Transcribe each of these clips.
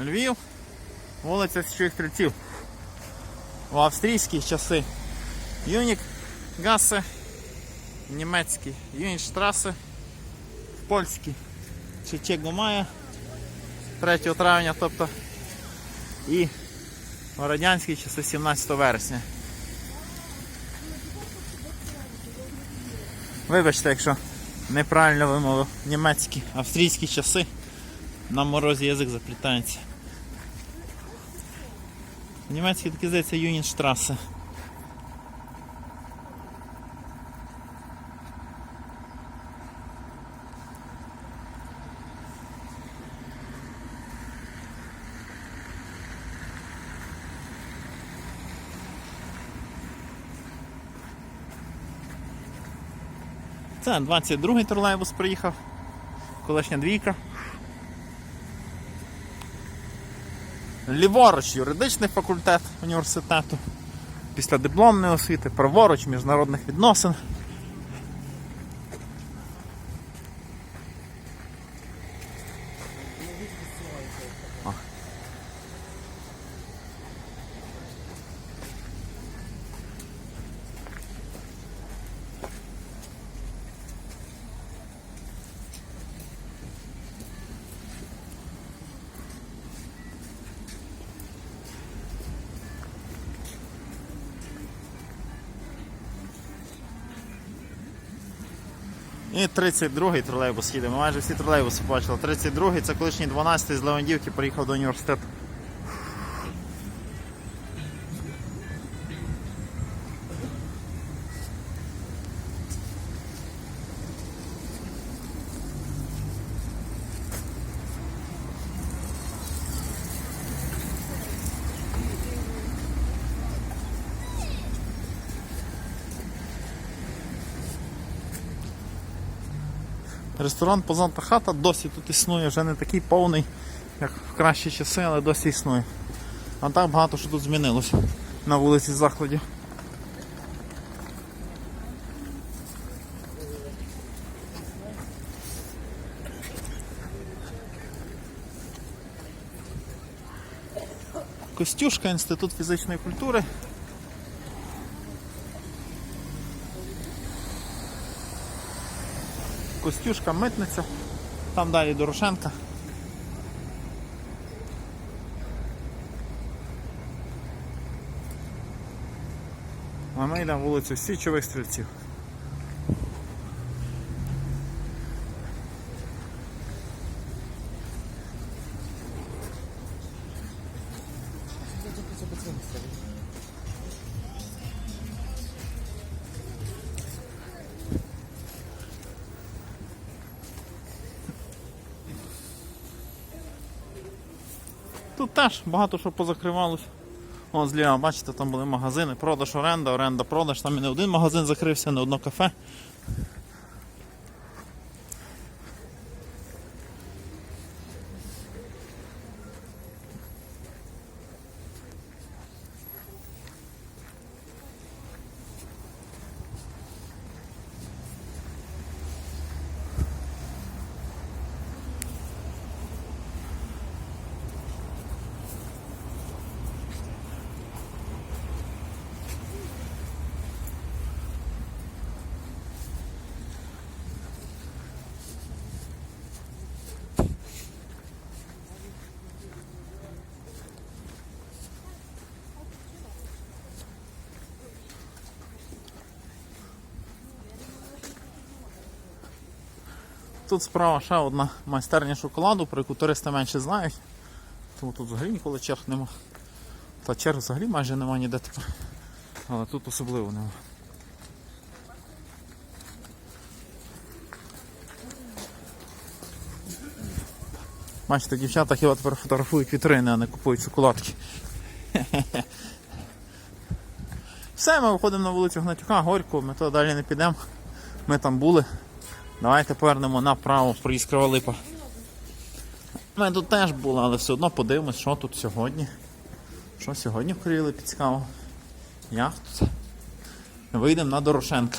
Львів, вулиця Січих Стрільців. У австрійські часи Юнік Гасе, німецькі Юніштрасе, в польські Чечего Мая 3 травня, тобто і у радянські часи 17 вересня. Вибачте, якщо неправильно вимовив німецькі, австрійські часи. На морозі язик заплітається. Німецький таки здається Юнінштрасе. Це 22-й тролейбус приїхав. Колишня двійка. Ліворуч юридичний факультет університету. Після дипломної освіти, праворуч міжнародних відносин. І 32-й тролейбус їде. Ми майже всі тролейбуси бачили. 32-й це колишній 12-й з Левандівки приїхав до університету. Ресторан Позанта хата досі тут існує, вже не такий повний, як в кращі часи, але досі існує. А так багато що тут змінилося на вулиці закладів. Костюшка, інститут фізичної культури. Костюшка, митниця, там далі Дорошенка. А ми йдемо вулицю Січових стрільців. Тут теж багато що позакривалось. О, зліва, бачите, там були магазини, продаж, оренда, оренда, продаж. Там і не один магазин закрився, не одно кафе. Тут справа ще одна майстерня шоколаду, про яку туристи менше знають. Тому тут взагалі ніколи черг нема. Та черг взагалі майже нема ніде тепер. Але тут особливо нема. Бачите, дівчата хіба тепер фотографують вітрини, а не купують шоколадки. Все, ми виходимо на вулицю Гнатюка, Горького, ми туди далі не підемо. Ми там були. Давайте повернемо направо в проїзд Криволипа. Ми тут теж були, але все одно подивимось, що тут сьогодні. Що сьогодні в Криволипі цікаво. Як тут? Вийдемо на Дорошенка.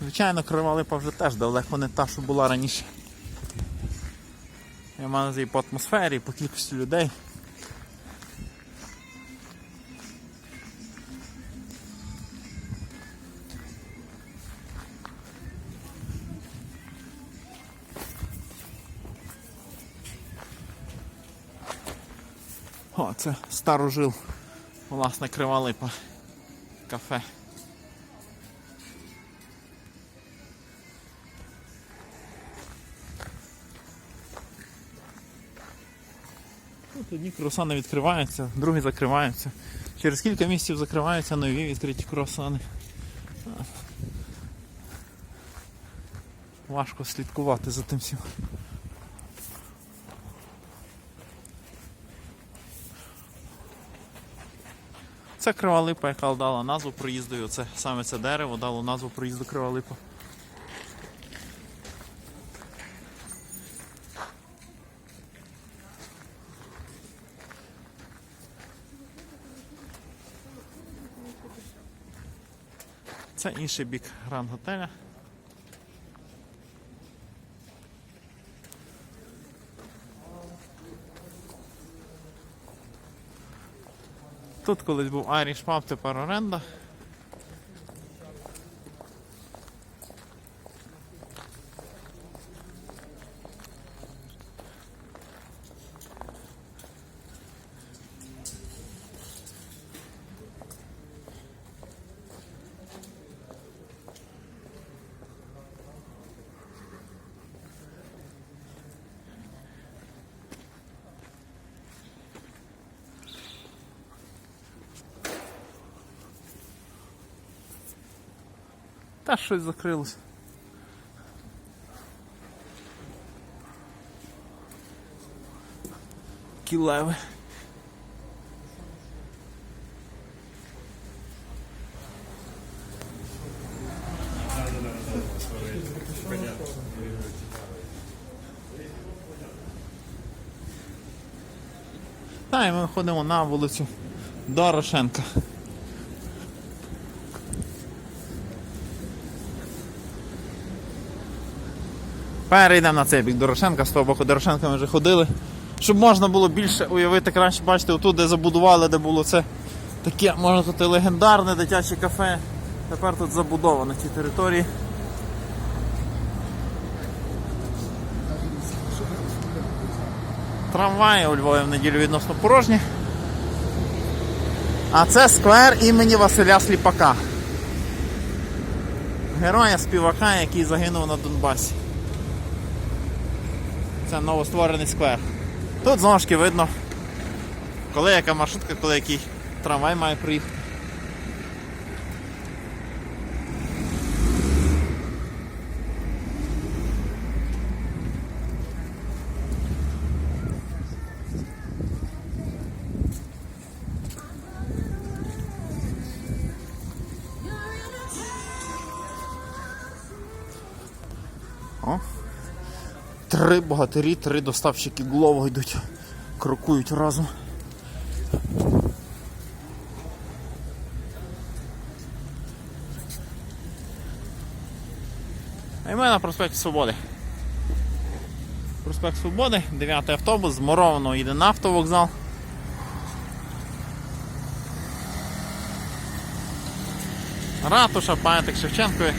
Звичайно, крива липа вже теж далеко не та, що була раніше. Я маю і по атмосфері, і по кількості людей. О, це старожил. Власне, крива липа. Кафе. Одні круасани відкриваються, другі закриваються. Через кілька місяців закриваються нові відкриті круасани. Важко слідкувати за тим всім. Це крива липа, яка дала назву проїзду. Це саме це дерево дало назву проїзду крива липа. Це інший бік гранд готеля. Тут колись був Irish Pub, тепер оренда. Та щось закрилось. Кілеви. Та, і ми виходимо на вулицю Дорошенка. Перейдемо на цей бік Дорошенка, з того боку Дорошенка ми вже ходили. Щоб можна було більше уявити, краще бачите, отут, де забудували, де було це таке, можна сказати, легендарне дитяче кафе. Тепер тут забудовано ті території. Трамваї у Львові в неділю відносно порожні. А це сквер імені Василя Сліпака. Героя співака, який загинув на Донбасі. Це новостворений сквер. Тут знову ж таки видно, коли яка маршрутка, коли який трамвай має приїхати. О. Три богатирі, три доставщики Глово йдуть, крокують разом. І ми на проспект Свободи. Проспект Свободи, 9 автобус, з йде на автовокзал. Ратуша, пам'ятник Шевченкові.